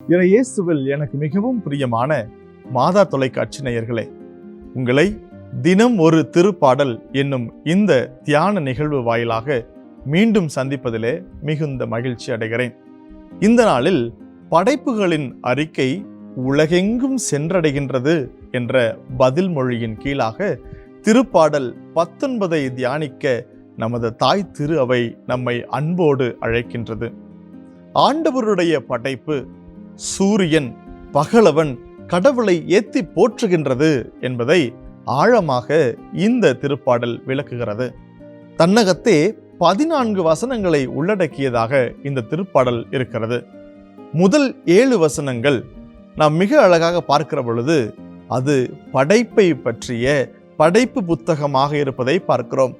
என இயேசுவில் எனக்கு மிகவும் பிரியமான மாதா தொலைக்காட்சி நேயர்களே உங்களை தினம் ஒரு திருப்பாடல் என்னும் இந்த தியான நிகழ்வு வாயிலாக மீண்டும் சந்திப்பதிலே மிகுந்த மகிழ்ச்சி அடைகிறேன். இந்த நாளில் படைப்புகளின் அறிக்கை உலகெங்கும் சென்றடைகின்றது என்ற பதில் மொழியின் கீழாக திருப்பாடல் பத்தொன்பதை தியானிக்க நமது தாய் திரு அவை நம்மை அன்போடு அழைக்கின்றது. ஆண்டவருடைய படைப்பு சூரியன் பகலவன் கடவுளை ஏத்தி போற்றுகின்றது என்பதை ஆழமாக இந்த திருப்பாடல் விளக்குகிறது. தன்னகத்தே பதினான்கு வசனங்களை உள்ளடக்கியதாக இந்த திருப்பாடல் இருக்கிறது. முதல் ஏழு வசனங்கள் நாம் மிக அழகாக பார்க்கிற பொழுது அது படைப்பை பற்றிய படைப்பு புத்தகமாக இருப்பதை பார்க்கிறோம்.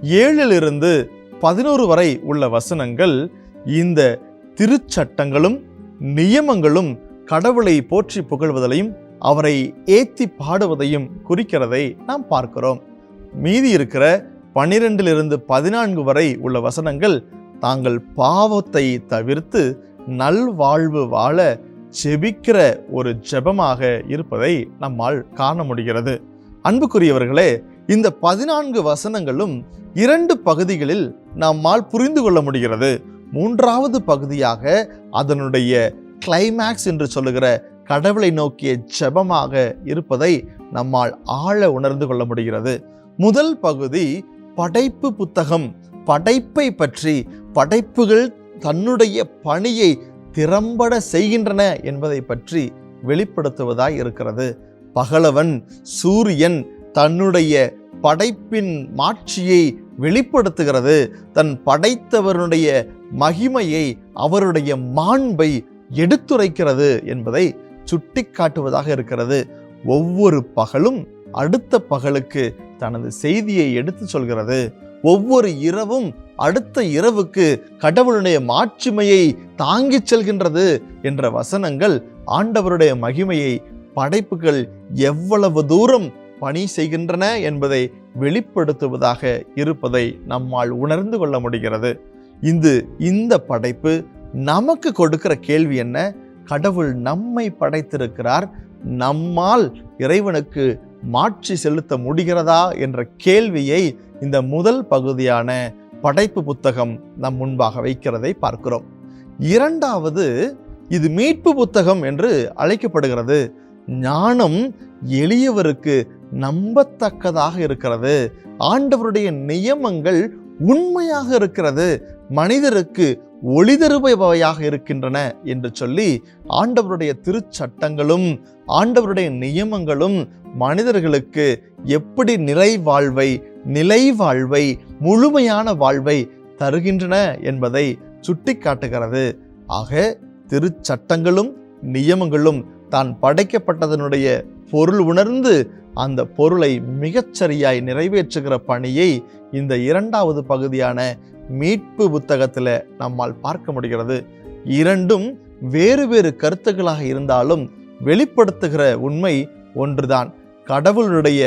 ஏழிலிருந்து பதினோரு வரை உள்ள வசனங்கள் இந்த திருச்சட்டங்களும் நியமங்களும் கடவுளை போற்றி புகழ்வதையும் அவரை ஏத்தி பாடுவதையும் குறிக்கிறதை நாம் பார்க்கிறோம். மீதி இருக்கிற பனிரெண்டிலிருந்து பதினான்கு வரை உள்ள வசனங்கள் தாங்கள் பாவத்தை தவிர்த்து நல்வாழ்வு வாழ செபிக்கிற ஒரு ஜெபமாக இருப்பதை நம்மால் காண முடிகிறது. அன்புக்குரியவர்களே இந்த பதினான்கு வசனங்களும் இரண்டு பகுதிகளில் நம்மால் புரிந்து கொள்ள முடிகிறது. மூன்றாவது பகுதியாக அதனுடைய கிளைமேக்ஸ் என்று சொல்லுகிற கடவுளை நோக்கிய ஜெபமாக இருப்பதை நம்மால் ஆழ உணர்ந்து கொள்ள முடிகிறது. முதல் பகுதி படைப்பு புத்தகம். படைப்பை பற்றி படைப்புகள் தன்னுடைய பணியை திறம்பட செய்கின்றன என்பதை பற்றி வெளிப்படுத்துவதாய் இருக்கிறது. பகலவன் சூரியன் தன்னுடைய படைப்பின் மாட்சியை வெளிப்படுத்துகிறது. தன் படைத்தவருடைய மகிமையை அவருடைய மாண்பை எடுத்துரைக்கிறது என்பதை சுட்டிக்காட்டுவதாக இருக்கிறது. ஒவ்வொரு பகலும் அடுத்த பகலுக்கு தனது செய்தியை எடுத்து சொல்கிறது. ஒவ்வொரு இரவும் அடுத்த இரவுக்கு கடவுளுடைய மாட்சிமையை தாங்கிச் செல்கின்றது என்ற வசனங்கள் ஆண்டவருடைய மகிமையை படைப்புகள் எவ்வளவு தூரம் பணி செய்கின்றன என்பதை வெளிப்படுத்துவதாக இருப்பதை நம்மால் உணர்ந்து கொள்ள முடிகிறது. இது இந்த படைப்பு நமக்கு கொடுக்கிற கேள்வி என்ன? கடவுள் நம்மை படைத்திருக்கிறார். நம்மால் இறைவனுக்கு மாற்றி செலுத்த முடிகிறதா என்ற கேள்வியை இந்த முதல் பகுதியான படைப்பு புத்தகம் நம் முன்பாக வைக்கிறதை பார்க்கிறோம். இரண்டாவது இது மீட்பு புத்தகம் என்று அழைக்கப்படுகிறது. ஞானம் எளியவருக்கு நம்பத்தக்கதாக இருக்கிறது. ஆண்டவருடைய நியமங்கள் உண்மையாக இருக்கிறது. மனிதருக்கு ஒளிதருபவையாக இருக்கின்றன என்று சொல்லி ஆண்டவருடைய திருச்சட்டங்களும் ஆண்டவருடைய நியமங்களும் மனிதர்களுக்கு எப்படி நிலை வாழ்வை நிலை வாழ்வை முழுமையான வாழ்வை தருகின்றன என்பதை சுட்டிக்காட்டுகிறது. ஆக திருச்சட்டங்களும் நியமங்களும் தான் படைக்கப்பட்டதனுடைய பொருள் உணர்ந்து அந்த பொருளை மிகச்சரியாய் நிறைவேற்றுகிற பணியை இந்த இரண்டாவது பகுதியான மீட்பு புத்தகத்தில் நம்மால் பார்க்க முடிகிறது. இரண்டும் வேறு வேறு கருத்துக்களாக இருந்தாலும் வெளிப்படுத்துகிற உண்மை ஒன்றுதான். கடவுளுடைய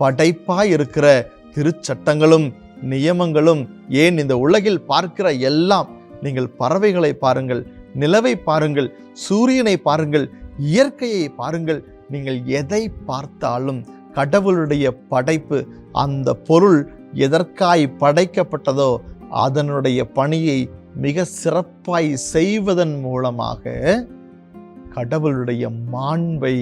படைப்பாய் இருக்கிற திருச்சட்டங்களும் நியமங்களும் ஏன் இந்த உலகில் பார்க்கிற எல்லாம் நீங்கள் பறவைகளை பாருங்கள் நிலவை பாருங்கள் சூரியனை பாருங்கள் இயற்கையை பாருங்கள் நீங்கள் எதை பார்த்தாலும் கடவுளுடைய படைப்பு அந்த பொருள் எதற்காய் படைக்கப்பட்டதோ அதனுடைய பணியை மிக சிறப்பாய் செய்வதன் மூலமாக கடவுளுடைய மாண்பை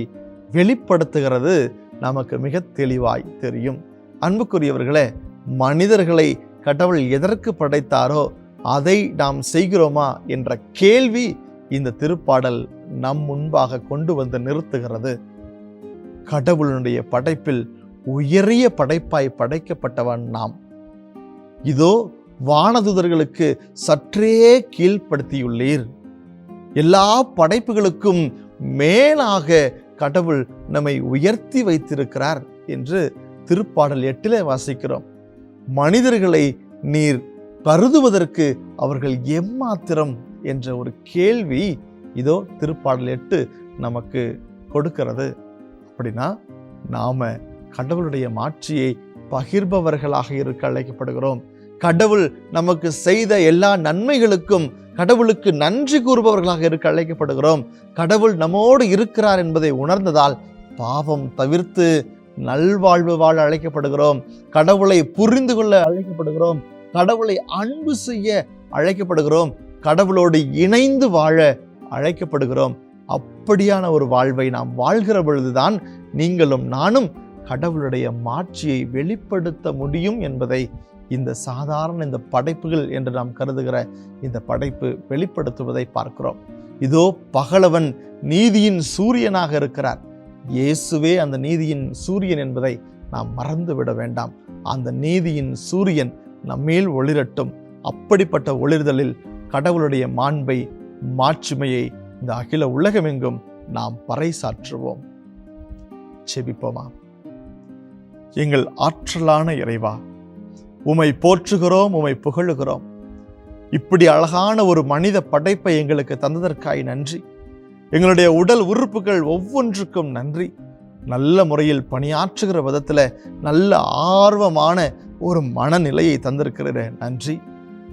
வெளிப்படுத்துகிறது நமக்கு மிக தெளிவாய் தெரியும். அன்புக்குரியவர்களே மனிதர்களை கடவுள் எதற்கு படைத்தாரோ அதை நாம் செய்கிறோமா என்ற கேள்வி இந்த திருப்பாடல் நம் முன்பாக கொண்டு வந்து நிறுத்துகிறது. கடவுளுடைய படைப்பில் உயரிய படைப்பாய் படைக்கப்பட்டவன் நாம். இதோ வானதுதர்களுக்கு சற்றே கீழ்ப்படுத்தியுள்ளீர். எல்லா படைப்புகளுக்கும் மேலாக கடவுள் நம்மை உயர்த்தி வைத்திருக்கிறார் என்று திருப்பாடல் எட்டிலே வாசிக்கிறோம். மனிதர்களை நீர் கருதுவதற்கு அவர்கள் எம்மாத்திரம் என்ற ஒரு கேள்வி இதோ திருப்பாடல் எட்டு நமக்கு கொடுக்கிறது. அப்படின்னா நாம கடவுளுடைய மாட்சியை பகிர்பவர்களாக இருக்க அழைக்கப்படுகிறோம். கடவுள் நமக்கு செய்த எல்லா நன்மைகளுக்கும் கடவுளுக்கு நன்றி கூறுபவர்களாக இருக்க அழைக்கப்படுகிறோம். கடவுள் நம்மோடு இருக்கிறார் என்பதை உணர்ந்ததால் பாவம் தவிர்த்து நல்வாழ்வு வாழ அழைக்கப்படுகிறோம். கடவுளை புரிந்து கொள்ள அழைக்கப்படுகிறோம். கடவுளை அன்பு செய்ய அழைக்கப்படுகிறோம். கடவுளோடு இணைந்து வாழ அழைக்கப்படுகிறோம். அப்படியான ஒரு வாழ்வை நாம் வாழ்கிற பொழுதுதான் நீங்களும் நானும் கடவுளுடைய மாட்சியை வெளிப்படுத்த முடியும் என்பதை இந்த சாதாரண இந்த படைப்புகள் என்று நாம் கருதுகிற இந்த படைப்பு வெளிப்படுத்துவதை பார்க்கிறோம். இதோ பகலவன் நீதியின் சூரியனாக இருக்கிறார். இயேசுவே அந்த நீதியின் சூரியன் என்பதை நாம் மறந்துவிட வேண்டாம். அந்த நீதியின் சூரியன் நம்மேல் ஒளிரட்டும். அப்படிப்பட்ட ஒளிர்தலில் கடவுளுடைய மாண்பை மாட்சிமையை இந்த அகில உலகமெங்கும் நாம் பறைசாற்றுவோம். செபிப்போமா? எங்கள் ஆற்றலான இறைவா உமை போற்றுகிறோம் உமை புகழுகிறோம். இப்படி அழகான ஒரு மனித படைப்பை எங்களுக்கு தந்ததற்காய் நன்றி. எங்களுடைய உடல் உறுப்புகள் ஒவ்வொன்றுக்கும் நன்றி. நல்ல முறையில் பணியாற்றுகிற விதத்தில் நல்ல ஆர்வமான ஒரு மனநிலையை தந்திருக்கிறீர நன்றி.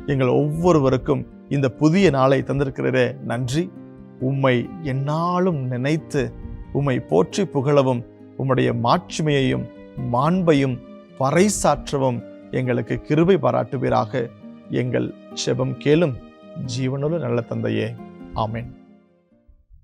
எங்கள் ஒவ்வொருவருக்கும் இந்த புதிய நாளை தந்திருக்கிறீர நன்றி. உம்மை எந்நாளும் நினைத்து உம்மை போற்றி புகழவும் உம்முடைய மாட்சிமையையும் மாண்பையும் பறைசாற்றவும் எங்களுக்கு கிருபை பாராட்டுவீராக. எங்கள் செபம் கேளும் ஜீவனுள்ள நல்ல தந்தையே. ஆமேன்.